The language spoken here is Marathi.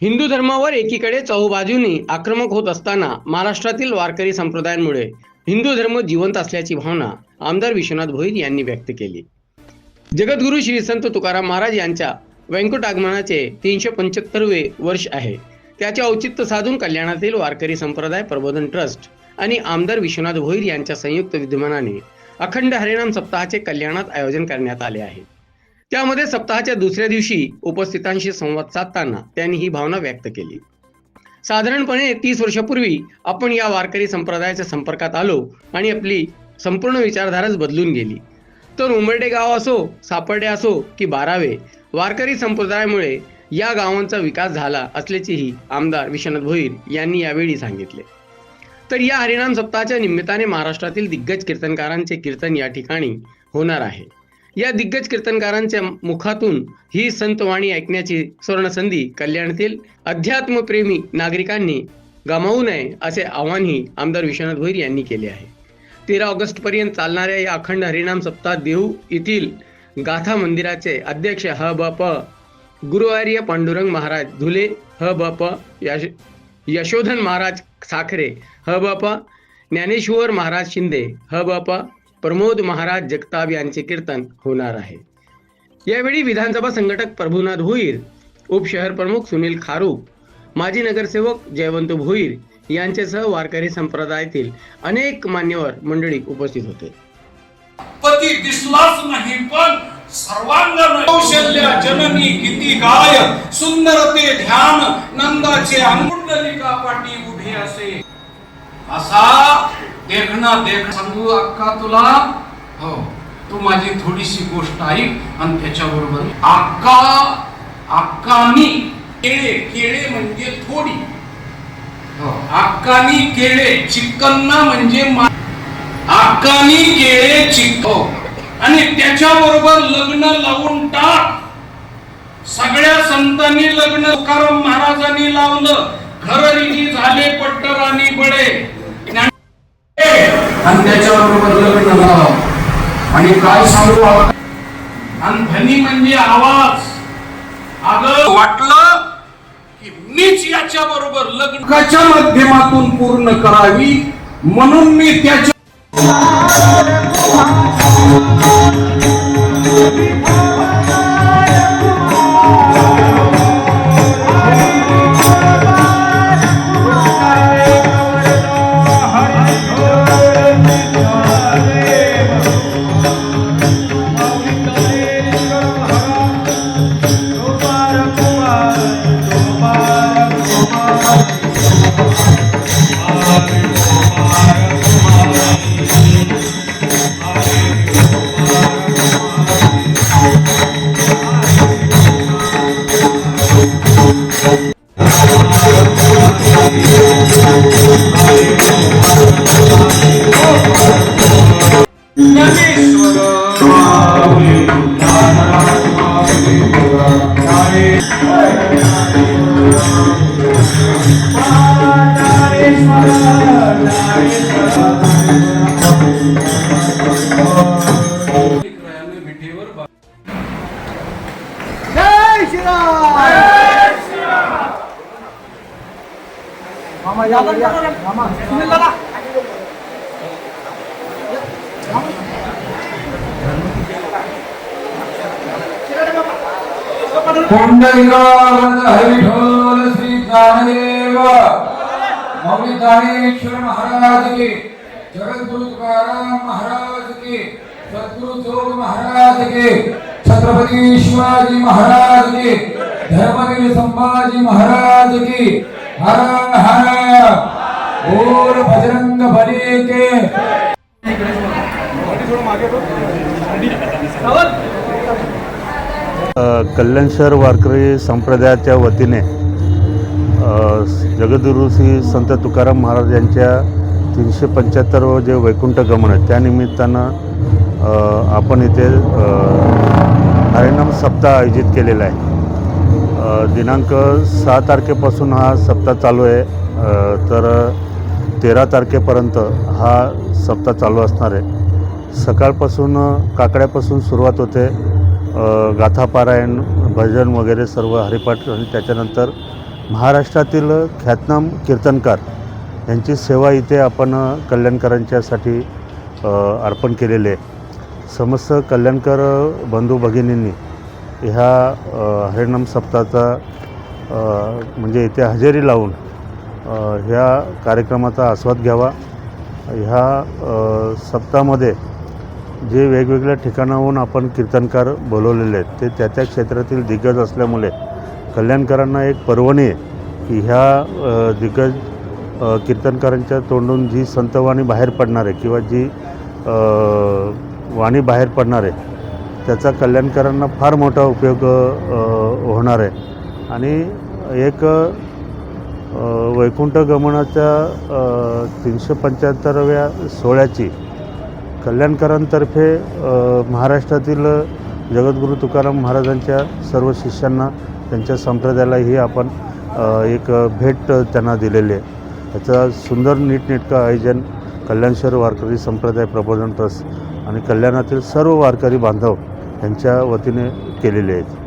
हिंदू धर्मावर एकीकडे चहूबाजूंनी आक्रमक होत असताना महाराष्ट्रातील वारकरी संप्रदायांमुळे हिंदू धर्म जिवंत असल्याची भावना आमदार विश्वनाथ भोईर यांनी व्यक्त केली. जगद्गुरू श्री संत तुकाराम महाराज यांच्या वैकुंठ आगमनाचे तीनशे पंच्याहत्तरवे वर्ष आहे. त्याचे औचित्य साधून कल्याणातील वारकरी संप्रदाय प्रबोधन ट्रस्ट आणि आमदार विश्वनाथ भोईर यांच्या संयुक्त विद्यमानाने अखंड हरिनाम सप्ताहाचे कल्याणात आयोजन करण्यात आले आहे. त्यामध्ये सप्ताहाच्या दुसऱ्या दिवशी उपस्थितांशी संवाद साधताना त्यांनी ही भावना व्यक्त केली. साधारणपणे तीस वर्षापूर्वी आपण या वारकरी संप्रदायाच्या संपर्कात आलो आणि आपली संपूर्ण विचारधाराच बदलून गेली. तर उंबर्डे गाव असो सापर्डे असो की बारावे वारकरी संप्रदायामुळे या गावांचा विकास झाला असल्याचेही आमदार विश्वनाथ भोईर यांनी यावेळी सांगितले. तर या हरिनाम सप्ताहाच्या निमित्ताने महाराष्ट्रातील दिग्गज कीर्तनकारांचे कीर्तन या ठिकाणी होणार आहे. या दिग्गज कीर्तनकारांच्या मुखातून ही संतवाणी ऐकण्याची सुवर्णसंधी कल्याणातील अध्यात्मप्रेमी नागरिकांनी गमावू नये असे आवाहनही आमदार विश्वनाथ भोईर यांनी केले आहे. तेरा ऑगस्ट पर्यंत चालणाऱ्या या अखंड हरिनाम सप्ताह देहू येथील गाथा मंदिराचे अध्यक्ष ह ब प गुरुवार्य पांडुरंग महाराज धुले ह ब प यश यशोधन महाराज साखरे ह ब प ज्ञानेश्वर महाराज शिंदे ह ब प प्रमोद महाराज जगताप यांचे कीर्तन होणार आहे. यावेळी विधानसभा संघटक प्रभुनाथ भोईर उपशहर प्रमुख सुनील खारूप माजी नगरसेवक जयवंत भोईर यांच्यासह वारकरी संप्रदायातील अनेक मान्यवर मंडळी उपस्थित होते. पती दिसलाच नाही पण सर्वांगण कौशल्य जननी किती गाय सुंदर ते ध्यान नंदाचे अंगुंडलिका पाटी उभे असे. असा देख ना देख सांगू अक्का तुला? हो. तू माझी थोडीशी गोष्ट ऐक आणि त्याच्याबरोबर अक्का अक्कानी केळे केळे म्हणजे थोडी. हो. अक्कानी केळे चिकन्ना म्हणजे अक्कानी केळे चिक हो. आणि त्याच्याबरोबर लग्न लावून टाक. सगळ्या संतांनी लग्न तुकाराम महाराजांनी लावलं. घर झाले पट्टराणी बडे. आणि त्याच्याबरोबर लग्न लाव आणि काय सांगू आणि ध्वनी म्हणजे आवाज. अगं वाटलं की मीच याच्या बरोबर लग्नाच्या माध्यमातून पूर्ण करावी? म्हणून मी त्याच्या श्रीराम मामा या या मामा सुनील दादा पुंडलिकावरद हरिढोल श्री ज्ञानदेव मौली ज्ञानेश्वर महाराज की जगद्गुरु तुकाराम महाराज की सद्गुरु जोग महाराज की छत्रपति शिवाजी महाराज की धर्मवीर संभाजी महाराज की हर हर। और बजरंग बली के। कल्याण शहर वारकरी संप्रदायाच्या वतीने जगद्गुरु श्री संत तुकाराम महाराज यांच्या तीनशे पंच्याहत्तर जे वैकुंठ गमन आहे त्यानिमित्तानं आपण इथे हरिनाम सप्ताह आयोजित केलेला आहे. दिनांक सहा तारखेपासून हा सप्ताह चालू आहे. तर तेरा तारखेपर्यंत हा सप्ताह चालू असणार आहे. सकाळपासून काकड्यापासून सुरुवात होते. गाथापारायण भजन वगैरे सर्व हरिपाठ आणि त्याच्यानंतर महाराष्ट्रातील ख्यातनाम कीर्तनकार यांची सेवा इथे आपण कल्याणकरांच्यासाठी अर्पण केलेली आहे. समस्त कल्याणकर बंधू भगिनींनी ह्या हरिनाम सप्ताहाचा म्हणजे इथे हजेरी लावून ह्या कार्यक्रमाचा आस्वाद घ्यावा. ह्या सप्तामध्ये सप्ताहामध्ये जे वेगवेगळ्या ठिकाणाहून आपण कीर्तनकार बोलवलेले आहेत ते त्या त्या क्षेत्रातील दिग्गज असल्यामुळे कल्याणकरांना एक पर्वणी आहे की ह्या दिग्गज कीर्तनकारांच्या तोंडून जी संतवाणी बाहेर पडणार आहे किंवा जी वाणी बाहेर पडणार आहे त्याचा कल्याणकरांना फार मोठा उपयोग होणार आहे. आणि एक वैकुंठ गमनाच्या तीनशे पंच्याहत्तराव्या सोहळ्याची कल्याणकरांतर्फे महाराष्ट्रातील जगद्गुरू तुकाराम महाराजांच्या सर्व शिष्यांना त्यांच्या संप्रदायालाही आपण एक भेट त्यांना दिलेली आहे. त्याचा सुंदर नीटनेटकं आयोजन कल्याणश्वर वारकरी संप्रदाय प्रबोधन ट्रस्ट आणि कल्याणातील सर्व वारकरी बांधव यांच्या वतीने केलेले आहेत.